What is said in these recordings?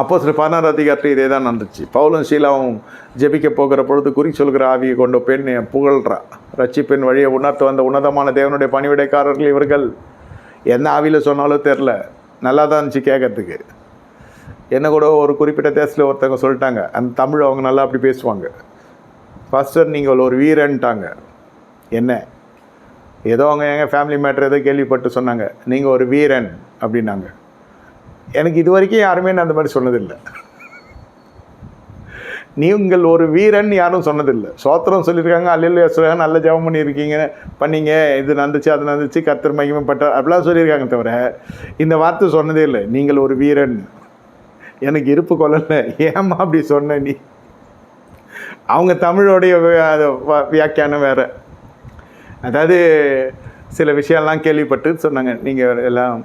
அப்போ சில பதினாறு அதிகாரத்தில் இதே தான் நடந்துச்சு. பவுலும் சீலாவும் ஜெபிக்க போகிற பொழுது குறி சொல்கிற ஆவியை கொண்டு பெண் புகழ்றா. ரட்சிப்பெண் வழியை உணர்த்த வந்த உன்னதமான தேவனுடைய பணிவிடைக்காரர்கள் இவர்கள். என்ன ஆவியில் சொன்னாலும் தெரில நல்லா தான் இருந்துச்சு கேட்கறதுக்கு. என்ன கூட ஒரு குறிப்பிட்ட தேசத்தில் ஒருத்தவங்க சொல்லிட்டாங்க. அந்த தமிழ் அவங்க நல்லா அப்படி பேசுவாங்க. ஃபஸ்டர் நீங்கள் ஒரு வீரன்ட்டாங்க. என்ன? ஏதோ அவங்க எங்கள் ஃபேமிலி மேட்ரு ஏதோ கேள்விப்பட்டு சொன்னாங்க. நீங்கள் ஒரு வீரன் அப்படின்னாங்க. எனக்கு இது வரைக்கும் யாருமே நான் அந்த மாதிரி சொன்னதில்லை. நீங்கள் ஒரு வீரன் யாரும் சொன்னதில்லை. சோத்திரம் சொல்லியிருக்காங்க அல்லையில சொல்லியிருக்காங்க நல்ல ஜெபம் பண்ணியிருக்கீங்க பண்ணீங்க இது நடந்துச்சு அது நடந்துச்சு கத்தர் மகிமைப்பட்டார் அப்படிலாம் சொல்லியிருக்காங்க தவிர இந்த வார்த்தை சொன்னதே இல்லை. நீங்கள் ஒரு வீரன். எனக்கு இருப்பு கொள்ளலை. ஏம்மா அப்படி சொன்ன நீ? அவங்க தமிழோடைய வ- வியாக்கியானம் வேறு. அதாவது சில விஷயம்லாம் கேள்விப்பட்டு சொன்னாங்க. நீங்கள் எல்லாம்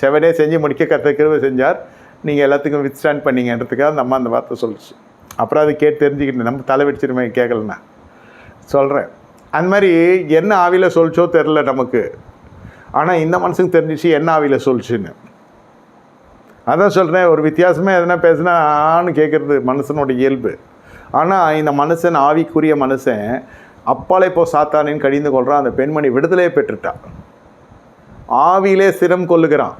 செவனே செஞ்சு முடிக்க கத்த செஞ்சார். நீங்கள் எல்லாத்துக்கும் வித் ஸ்டாண்ட் பண்ணீங்கன்றதுக்காக அந்த அம்மா அந்த வார்த்தை சொல்லிச்சு. அப்புறம் அது கேட்டு தெரிஞ்சுக்கிட்டு நம்ம தலை வெடிச்சிருமே கேட்கலண்ணா சொல்கிறேன் அந்த மாதிரி என்ன ஆவியில் சொல்லிச்சோ தெரில நமக்கு. ஆனால் இந்த மனசுக்கு தெரிஞ்சிச்சு என்ன ஆவியில் சொல்லிச்சுன்னு. அதான் சொல்கிறேன் ஒரு வித்தியாசமே எதனா பேசுனா ஆன்னு கேட்குறது மனுஷனோட இயல்பு. ஆனால் இந்த மனுஷன் ஆவிக்குரிய மனுஷன் அப்பாலே போ சாத்தானின்னு கடிந்து கொள்கிறான் அந்த பெண்மணி விடுதலையை பெற்றுட்டான். ஆவியிலே சிரம் கொள்ளுகிறான்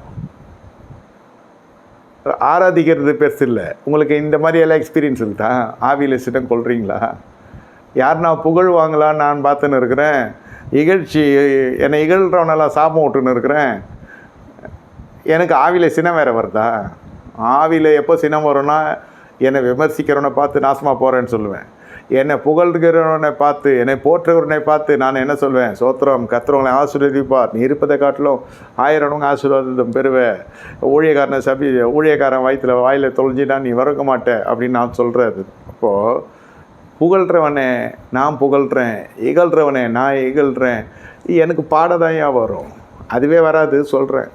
ஆராதிக்கிறது பெருசு இல்லை. உங்களுக்கு இந்த மாதிரி எல்லாம் எக்ஸ்பீரியன்ஸ் இருக்குதா ஆவியில் சிட்டம் கொள்றீங்களா யார் நான் புகழ்வாங்களா நான் பார்த்துன்னு இருக்கிறேன். இகழ்ச்சி என்னை இகழ்கிறவனெல்லாம் சாபம் விட்டுன்னு இருக்கிறேன். எனக்கு ஆவியில் சினம் வேறு வருதா? ஆவியில் எப்போ சினம் வரும்னா என்னை விமர்சிக்கிறவனை பார்த்து நாசமாக போகிறேன்னு சொல்லுவேன். என்னை புகழ்கிறவனை பார்த்து என்னை போற்றுகிறவனை பார்த்து நான் என்ன சொல்வேன்? சோத்திரம் கத்துறவங்களை ஆசீர்வதிப்பார். நீ இருப்பதை காட்டிலும் ஆயிரவங்க ஆசீர்வாதம் பெறுவேன் ஊழியக்காரனை சபி ஊழியக்காரன் வயிற்றுல வாயில் தொலைஞ்சினா நீ வரக்க மாட்டேன் அப்படின்னு நான் சொல்கிறது அப்போது புகழ்கிறவனே நான் புகழ்கிறேன் இகழ்கிறவனே நான் இகழ்கிறேன் எனக்கு பாடதாயா வரும். அதுவே வராது சொல்கிறேன்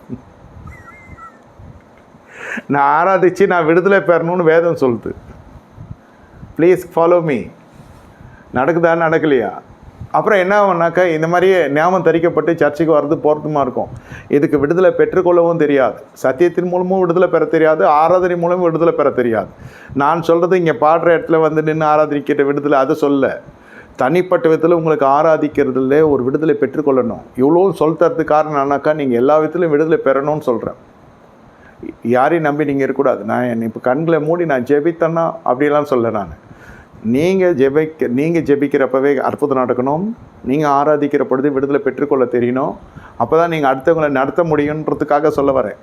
நான் ஆராதிச்சு நான் விடுதலை பெறணும்னு வேதம் சொல்லுது. ப்ளீஸ் ஃபாலோ மீ நடக்குதா நடக்கலையா? அப்புறம் என்ன ஆகும்னாக்கா இந்த மாதிரியே ஞாபகம் தரிக்கப்பட்டு சர்ச்சுக்கு வர்றது போகிறதுமா இருக்கும். இதுக்கு விடுதலை பெற்றுக்கொள்ளவும் தெரியாது. சத்தியத்தின் மூலமும் விடுதலை பெற தெரியாது. ஆராதனை மூலமும் விடுதலை பெற தெரியாது. நான் சொல்கிறது இங்கே பாடுற இடத்துல வந்து நின்று ஆராதிக்கிற விடுதலை அதை சொல்ல. தனிப்பட்ட விதத்தில் உங்களுக்கு ஆராதிக்கிறதுல ஒரு விடுதலை பெற்றுக்கொள்ளணும். இவ்வளோ சொல் தரதுக்கு காரணம் ஆனாக்கா நீங்கள் எல்லா விதத்துலையும் விடுதலை பெறணும்னு சொல்கிறேன் யாரையும் நம்பி நீங்கள் இருக்கக்கூடாது. நான் இப்போ கண்களை மூடி நான் ஜெபித்தேன்னா அப்படிலாம் சொல்ல நான். நீங்கள் ஜெபிக்க நீங்கள் ஜெபிக்கிறப்பவே அற்புதம் நடக்கணும். நீங்கள் ஆராதிக்கிற பொழுது விடுதலை பெற்றுக்கொள்ள தெரியணும் அப்போ தான் நீங்கள் அடுத்தவங்களை நடத்த முடியுன்றதுக்காக சொல்ல வரேன்.